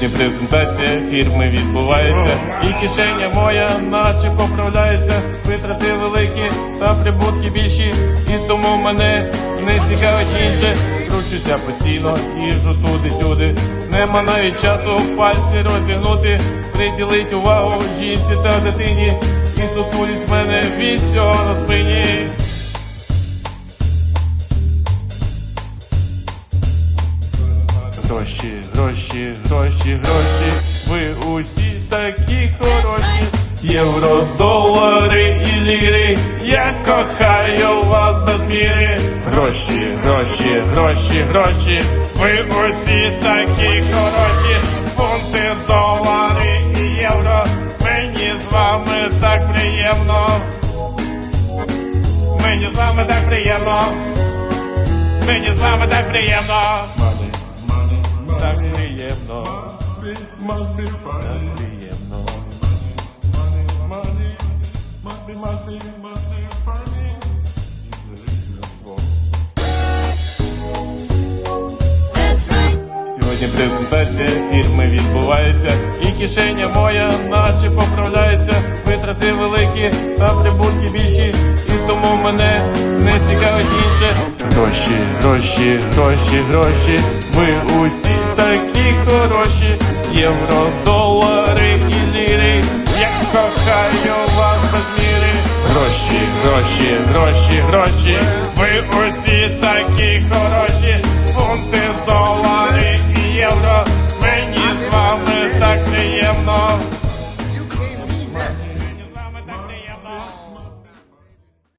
Сьогодні презентація фірми відбувається, і кишеня моя, наче поправляється. Витрати великі та прибутки більші, і тому мене не цікавить інше. Кручуся постійно, їжджу туди-сюди. Нема навіть часу пальці розігнути, приділить увагу жінці та дитині, і сутулість мене від цього на спині. Гроші, гроші, гроші, гроші, ви усі такі хороші. Євро, долари і ліри, я кохаю вас без міри. Гроші, гроші, гроші, гроші, ви усі такі хороші. Фунти, долари і євро, мені з вами так приємно. Мені з вами так приємно. Мені з вами так приємно. Так приємно. must be funny. Так приємно. Money. Сьогодні презентація фірми відбувається, і кишеня моя, наче поправляється. Витрати великі та прибутки більші, і тому мене не цікавить інше. Гроші, гроші, гроші, гроші, ви усі такі хороші. Євро, долари і ліри. Я кохаю вас без міри. Гроші, гроші, гроші, гроші,